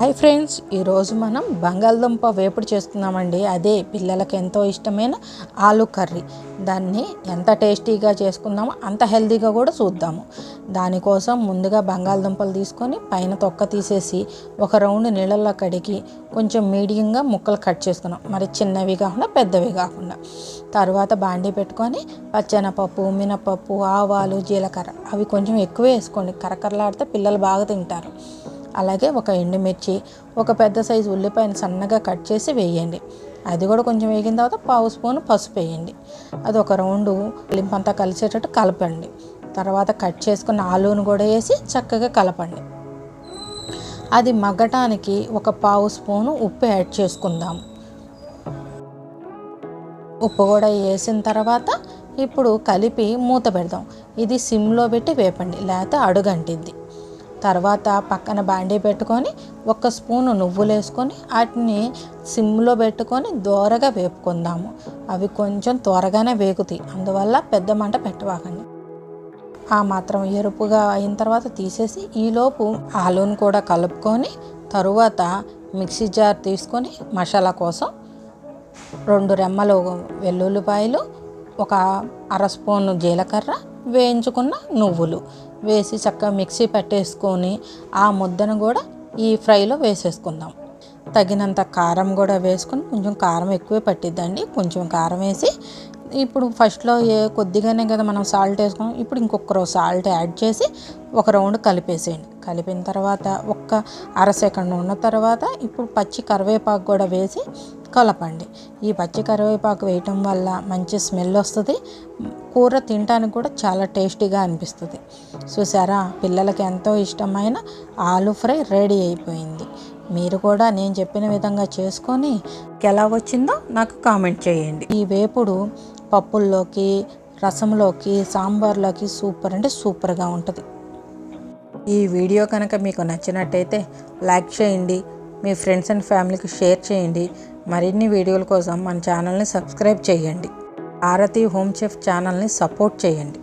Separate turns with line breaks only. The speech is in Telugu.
హాయ్ ఫ్రెండ్స్ ఈరోజు మనం బంగాళదుంప వేపుడు చేస్తున్నామండి. అదే పిల్లలకి ఎంతో ఇష్టమైన ఆలు కర్రీ. దాన్ని ఎంత టేస్టీగా చేసుకుందామో అంత హెల్తీగా కూడా చూద్దాము. దానికోసం ముందుగా బంగాళదుంపలు తీసుకొని పైన తొక్క తీసేసి ఒక రౌండ్ నీళ్ళల్లో కడిగి కొంచెం మీడియంగా ముక్కలు కట్ చేసుకున్నాం. మరి చిన్నవి కాకుండా పెద్దవి కాకుండా. తర్వాత బాండీ పెట్టుకొని పచ్చెనపప్పు మినపప్పు ఆవాలు జీలకర్ర అవి కొంచెం ఎక్కువ వేసుకోండి. కరకరలాడితే పిల్లలు బాగా తింటారు. అలాగే ఒక ఎండుమిర్చి ఒక పెద్ద సైజు ఉల్లిపాయను సన్నగా కట్ చేసి వేయండి. అది కూడా కొంచెం వేగిన తర్వాత పావు స్పూన్ పసుపు వేయండి. అది ఒక రౌండు లింపంతా కలిసేటట్టు కలపండి. తర్వాత కట్ చేసుకున్న ఆలూను కూడా వేసి చక్కగా కలపండి. అది మగ్గటానికి ఒక పావు స్పూను ఉప్పు యాడ్ చేసుకుందాం. ఉప్పు కూడా వేసిన తర్వాత ఇప్పుడు కలిపి మూత పెడదాం. ఇది సిమ్లో పెట్టి వేపండి లేకపోతే అడుగంటిద్ది. తర్వాత పక్కన బాండీ పెట్టుకొని ఒక స్పూను నువ్వులు వేసుకొని వాటిని సిమ్లో పెట్టుకొని దోరగా వేపుకుందాము. అవి కొంచెం త్వరగానే వేగుతాయి. అందువల్ల పెద్ద మంట పెట్టవాకండి. ఆ మాత్రం ఎరుపుగా అయిన తర్వాత తీసేసి ఈలోపు ఆలూను కూడా కలుపుకొని తరువాత మిక్సీ జార్ తీసుకొని మసాలా కోసం రెండు రెమ్మలు వెల్లుల్లిపాయలు ఒక అర స్పూను జీలకర్ర వేయించుకున్న నువ్వులు వేసి చక్కగా మిక్సీ పెట్టేసుకొని ఆ ముద్దను కూడా ఈ ఫ్రైలో వేసేసుకుందాం. తగినంత కారం కూడా వేసుకొని కొంచెం కారం ఎక్కువే పట్టిద్దండి. కొంచెం కారం వేసి ఇప్పుడు ఫస్ట్లో ఏ కొద్దిగానే కదా మనం సాల్ట్ వేసుకున్నాం. ఇప్పుడు ఇంకొక రోజు సాల్ట్ యాడ్ చేసి ఒక రౌండ్ కలిపేసేయండి. కలిపిన తర్వాత ఒక్క అర సెకండ్ ఉన్న తర్వాత ఇప్పుడు పచ్చి కరివేపాకు కూడా వేసి కలపండి. ఈ పచ్చి కరివేపాకు వేయటం వల్ల మంచి స్మెల్ వస్తుంది. కూర తినడానికి కూడా చాలా టేస్టీగా అనిపిస్తుంది. చూసారా? పిల్లలకి ఎంతో ఇష్టమైన ఆలు ఫ్రై రెడీ అయిపోయింది. మీరు కూడా నేను చెప్పిన విధంగా చేసుకొని ఎలా వచ్చిందో నాకు కామెంట్ చేయండి. ఈ వేపుడు పప్పుల్లోకి రసంలోకి సాంబార్లోకి సూపర్ అంటే సూపర్గా ఉంటుంది. ఈ వీడియో కనుక మీకు నచ్చినట్టయితే లైక్ చేయండి. మీ ఫ్రెండ్స్ అండ్ ఫ్యామిలీకి షేర్ చేయండి. మరిన్ని వీడియోల కోసం మన ఛానల్ని సబ్స్క్రైబ్ చేయండి. భారతీ హోమ్ చెఫ్ ఛానల్ని సపోర్ట్ చేయండి.